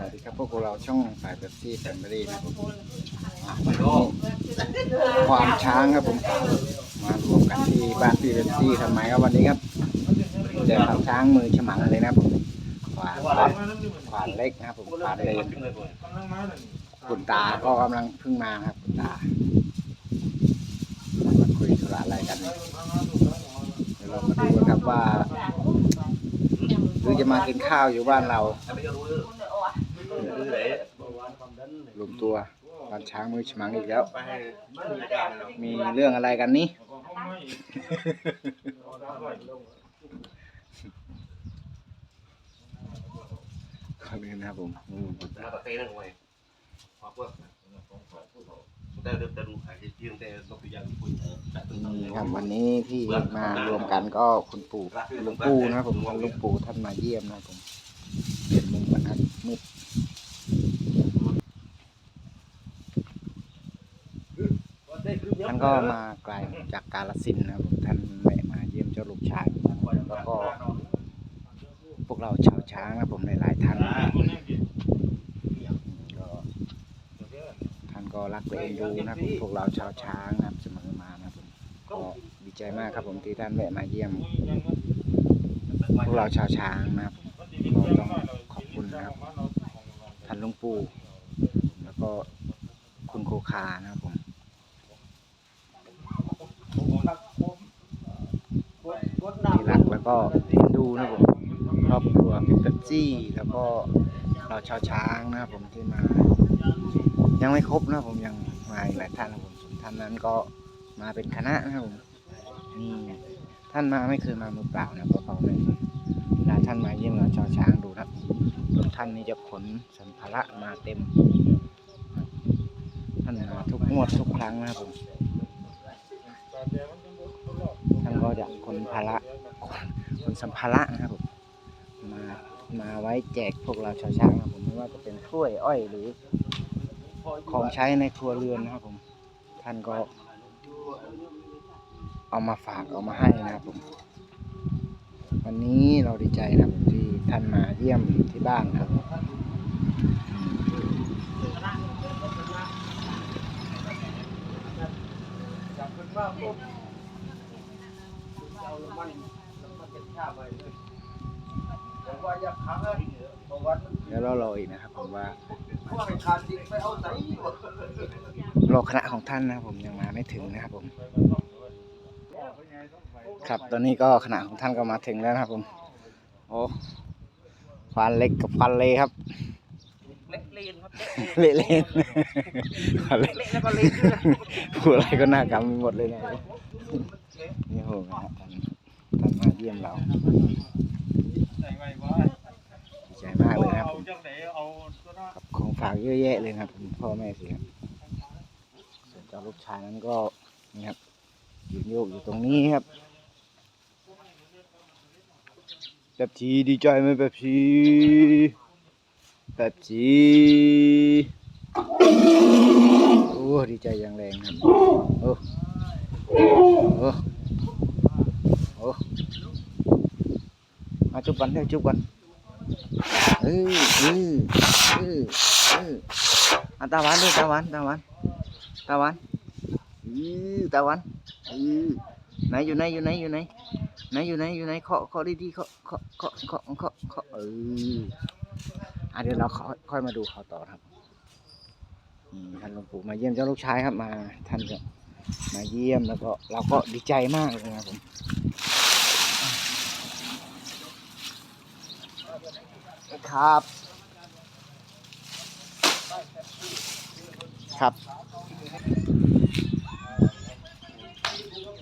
วัสดีครับพวกเราช่องสายเบปซี่แฟมิลี่นะครับผมอะควานช้างครับผม มารวมกันที่บ้านพี่เบปซี่ทำไมครับวันนี้ครับเจอควานช้างมือฉมังเลยนะครับผมควานเล็กควานเล็กนะครับผมควานเลนคุณตาก็กำลังเพิ่งมาครับคุณตามาคุยธุระอะไรกันเดี๋ยวเรามาดูกันครับว่าหรือจะมากินข้าวอยู่บ้านเรา รวมตัวควานช้างมือฉมังอีกแล้ว มีเรื่องอะไรกันนี่ก่อนอื่นะครับผมอืมนี่ครับวันนี้ที่มารวมกันก็คุณปู่หลุงปู่นะครับผมหลุงปู่ท่านมาเยี่ยมนะครับผมเป็นมุมวันอาทิตย์มืด ท่านก็มาไกลจากกาลสินนะครับผมท่านแวะมาเยี่ยมเจ้าลูกช้ายแล้วก็พวกเราชาวช้างนะผมหลายๆท่านก็ท่านก็รักและเอ็นดูนะผมพวกเราชาวช้างนะครับเสมอมานะผมก็ดีใจมากครับผมที่ท่านแวะมาเยี่ยม พวกเราชาวช้างนะครับก็ต้องขอบคุณนะครับท่านหลุงปู่แล้วก็คุณโคคานะครับผมที่รัก แล้วก็ดูนะผมครอบครัวพี่เป๊ปซี่ แล้วก็เราชาวช้างนะครับผมที่มา ยังไม่ครบนะผมยังมาอีกหลายท่านนะผมสท่านนั้นก็มาเป็นคณะนะครับผมนี่ท่านมาไม่เคยมามือเปล่านะเพราะเขาไม่เวลาท่านมาเยี่ยมเราชาวช้างดูนะรับรถท่านนี้จะขนสัมภาระมาเต็ม ท่านมาทุกงวดทุกครั้งนะครับผมท่านก็จะขนภาระขน ขนสัมภาระนะครับผมมามาไว้แจกพวกเราชาวช้างนะครับผมไม่ว่าจะเป็นถ้วยอ้อยหรือของใช้ในครัวเรือนนะครับผมท่านก็เอามาฝากเอามาให้นะครับผม วันนี้เราดีใจนะครับที่ท่านมาเยี่ยมที่บ้านครับ เดี๋ยวเรารออีกนะครับผมว่า รอคณะของท่านนะครับผมยังมาไม่ถึงนะครับผม ครับตอนนี้ก็คณะของท่านก็มาถึงแล้วนะครับผม โอ้ควานเล็กกับควานเลครับเละเลนครับเละเล่นควานเล็กเละแล้วก็เลนพูดอะไรก็น่ากำไปหมดเลยนะนี่โหนะครับท่านท่านมาเยี่ยมเราดีใจมากเลยนะครับผมกับของฝากเยอะแยะเลยนะครับผมพ่อแม่เสียส่วนเจ้า ลูกชายนั้นก็นี่ครับยืนโยกอยู่ตรงนี้ครับแบบชีดีใจไหมแบบชีแบบชีโอ้ดีใจอย่างแรงครับโอ้โอ้โอ้มาจุบกันเร็วจุบกันเออเออเออเอออะตาหวานด้วยตาหวานตาหวาน ตาหวานอือตาหวานอือไหนอยู่ไหนอยู่ไหนอยู่ไหนไหนอยู่ไหนอยู่ไหนเคาะเคาะดีๆเคาะเคาะเคาะเคาะเคาะเคาะเอออะเดี๋ยวเราค่อยค่อยมาดูเขาต่อครับท่านหลวงปู่มาเยี่ยมเจ้าลูกชายครับมาท่านก็มาเยี่ยมแล้วก็เราก็ดีใจมากเลยครับผมครับ ครับ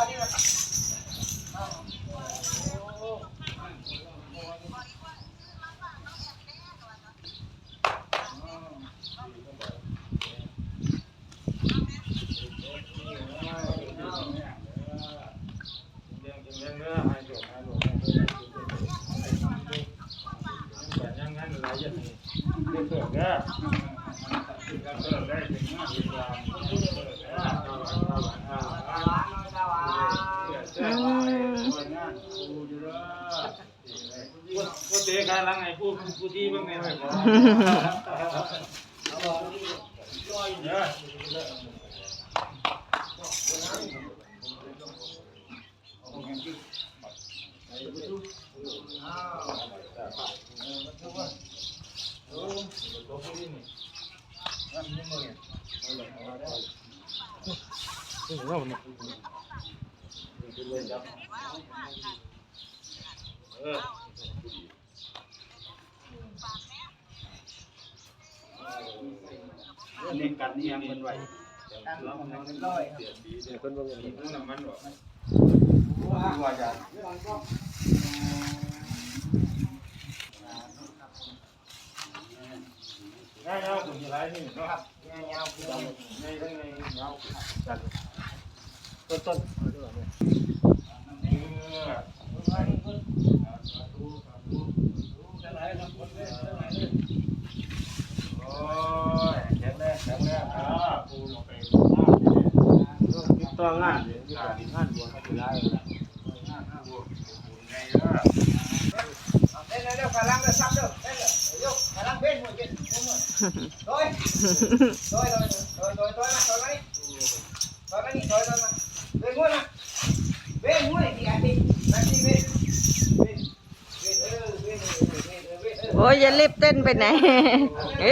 ありがとう。 ผู้เตะการลังไงผู้ผู้ดีบ้างไง เนี่ยนี่กันนี่ยังเป็นไหวแล้วมันเป็นร้อยเดี๋ยวคนบางคนน้ำมันหรอว่าจะง่ายๆผมจะไล่นี่นะครับง่ายๆคือง่ายๆง่ายๆ ต้นต้นโอ้ยแข็งแรงแข็งแรงอ่าปูลงไปติดต่องานเลยงานงานบัวเขาจะไล่งานบัวไงล่ะ Đây là đâu khả năng là sắp được. Đây là đâu khả năng bên một kiện. Đúng rồi. Rồi. Rồi rồi rồi rồi rồi rồi mà rồi mà đi. Rồi mà đi rồi rồi mà. Bên mua nè. Bên mua thì anh đi. Anh đi bên. Bên. Bên ừ bên bên bên bên ừ. โอ้ยอย่ารีบเต้นไปไหนเ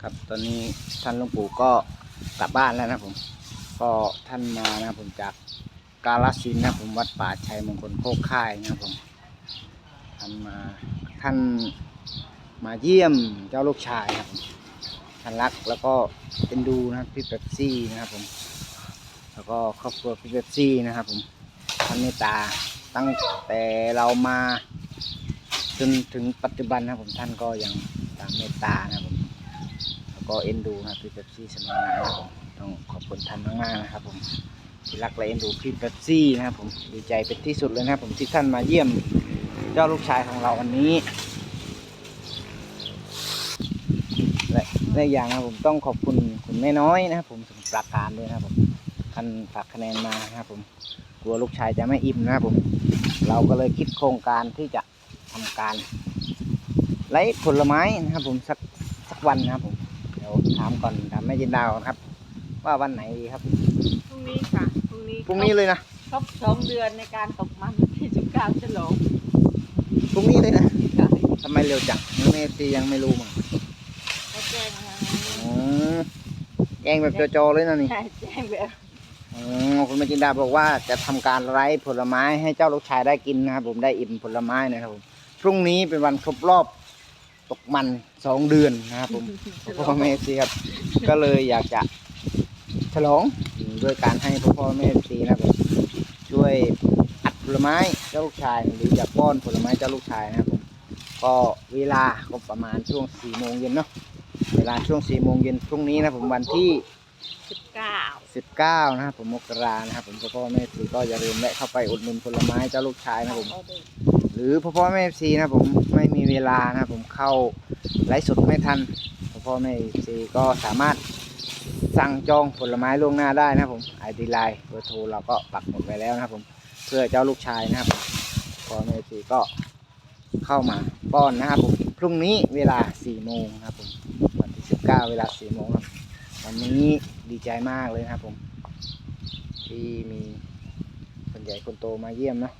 ครับตอนนี้ท่านหลวงปู่ก็กลับบ้านแล้วนะผม ก็ท่านมานะผมจากกาลสินนะผมวัดป่าชัยมงคลโคกค่ายนะผมท่านมาท่าน มาเยี่ยมเจ้าลูกชายครับท่านรักแล้วก็เป็นดูนะครับพี่เป๊ปซี่นะครับผม แล้วก็ครอบครัวพี่เป๊ปซี่นะครับผมท่านเมตตาตั้งแต่เรามาจนถึงปัจจุบันนะครับผมท่านก็ยังตามเมตตานะครับผมแล้วก็เอ็นดูนะครับพี่เป๊ปซี่เสมอมานะครับผมต้องขอบคุณท่านมากๆนะครับผมที่รักและเอ็นดูพี่เป๊ปซี่นะครับผมดีใจเป็นที่สุดเลยนะครับผมที่ท่านมาเยี่ยมเจ้าลูกชายของเราวันนี้ และและอีกอย่างนะครับผมต้องขอบคุณคุณแม่น้อยนะครับผมสมุทรปราการด้วยนะครับผมท่านฝากคะแนนมานะครับผมกลัวลูกชายจะไม่อิ่มนะครับผม เราก็เลยคิดโครงการที่จะทำการไล่ผลไม้นะครับผมสักสักวันนะครับผมเดี๋ยวถามก่อนถามแม่จินดาวก่อนครับ ว่าวันไหนดีครับพรุ่งนี้ค่ะพรุ่งนี้พรุ่งนี้เลยนะครบสองเดือนในการตกมันที่สิบเก้าฉลองพรุ่งนี้เลยนะค่ะทำไมเร็วจังแม่ซียังไม่รู้มั้งเขา แจ้งมาอ๋อแจ้งแบบโจๆเลยนะนี่ใช่แจ้งแบบอ๋อคุณแม่จินดาบอกว่าจะทำการไร้ผลไม้ให้เจ้าลูกชายได้กินนะครับผมได้อิ่มผลไม้นะครับผมพรุ่งนี้เป็นวันครบรอบตกมันสองเดือนนะครับผมพ่อพ่อแม่ซีครับ ก็เลยอยากจะฉลองด้วยการให้พ่อพ่อแม่ซีนะครับผมช่วยอัดผลไม้เจ้าลูกชายหรือจะป้อนผลไม้เจ้าลูกชายนะครับผม ก็เวลาก็ประมาณช่วงสี่โมงเย็นเนาะ เวลาช่วงสี่โมงเย็นพรุ่งนี้นะผมวันที่สิบเก้าสิบเก้านะครับผมมกรานะครับผมพ่อพ่อแม่ซีก็อย่าลืมแวะเข้าไปอุดหนุนผลไม้เจ้าลูกชายนะครับผมหรือพ่อพ่อแม่ซีนะครับผมไม่มีเวลานะครับผมเข้าไลฟ์สดไม่ทันพ่อพ่อแม่ซีก็สามารถสั่งจองผลไม้ล่วงหน้าได้นะครับผมไอดีไลน์เบอร์โทรเราก็ปักหมดไว้แล้วนะครับผมเพื่อเจ้าลูกชายนะครับผมพ่อแม่ซีก็เข้ามาป้อนนะครับผม พรุ่งนี้เวลาสี่โมงนะครับผมวันที่สิบเวลาสี่โมงครับ วันนี้ดีใจมากเลยนะครับผม ที่มีคนใหญ่คนโตมาเยี่ยมเนะ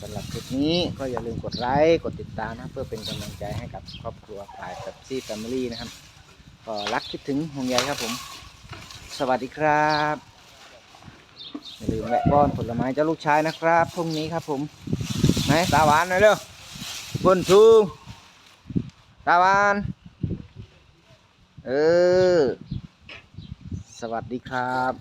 สำหรับคลิปนี้ก็อย่าลืมกดไลค์กดติดตามนะเพื่อเป็นกำลังใจให้กับครอบครัวฝ่ายกับซี่แฟมิลี่นะครับก็รักคิดถึงห่วงใยครับผม สวัสดีครับอย่าลืมแวะป้อนผลไม้เจ้าลูกชายนะครับพรุ่งนี้ครับผมไหนตาหวานหน่อยเร็ว บนชูตาวานเออ สวัสดีครับ